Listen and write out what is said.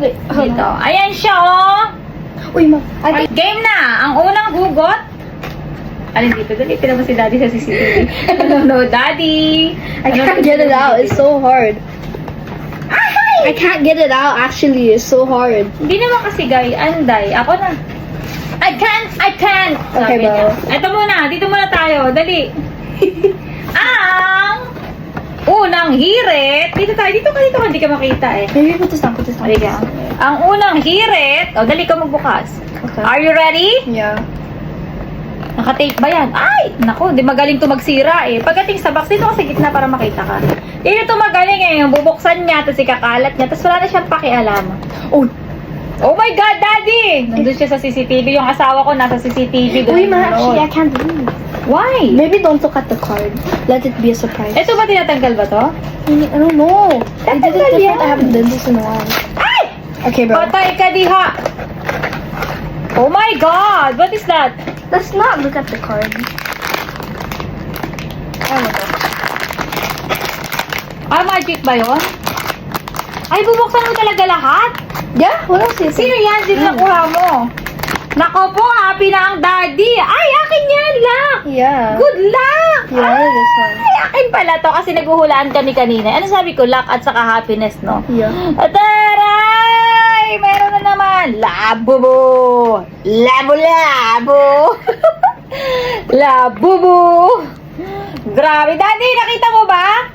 Dito. Ayan siya, oh. Uy, ma. Think, game na! Ang unang hugot. Alin dito? Dali, ito naman si Daddy sa CCTV. no, no, Daddy! I can't get it out. It's so hard. I can't get it out, actually. It's so hard. Hindi naman kasi, guy. Anday. Ako na. I can't! I can't! Okay, niya. bro. Ito muna. Dito muna tayo. Dali. Ang unang hirit. Dito tayo. Dito ka, dito ka. Hindi ka makita eh. Maybe put this down, put this down. Halika. Ang unang hirit. O, dali ka magbukas. Okay. Are you ready? Yeah. Nakatape ba yan? Ay! Naku, di magaling to magsira eh. Pagdating sa box, dito ka sa gitna para makita ka. Dito to magaling eh. Yung bubuksan niya, tapos ikakalat niya, tapos wala na siyang pakialam. Oh, Oh my God, Daddy! Nandun siya sa CCTV. Yung asawa ko nasa CCTV. Uy, ma, actually, I can't believe. Why? Maybe don't look at the card. Let it be a surprise. Ito ba tinatanggal ba to? I don't know. I did it Tatanggal different. yan. I haven't done this in a while. Ay! Okay, bro. Patay ka diha! Oh my God! What is that? Let's not look at the card. My god. Ah, magic ba yun? Ay, bubuksan mo talaga lahat? Yeah? Else is Sino yan? Sino nakuha mo? Nako po, happy na ang daddy. Ay, akin yan, luck. Yeah. Good luck. Yeah, this one. Ay, akin pala to kasi naghuhulaan kami kanina. Ano sabi ko? Luck at saka happiness, no? Yeah. Ataray! Meron na naman. Labubo. Labo-labo. Labubo. Grabe. Daddy, nakita mo ba?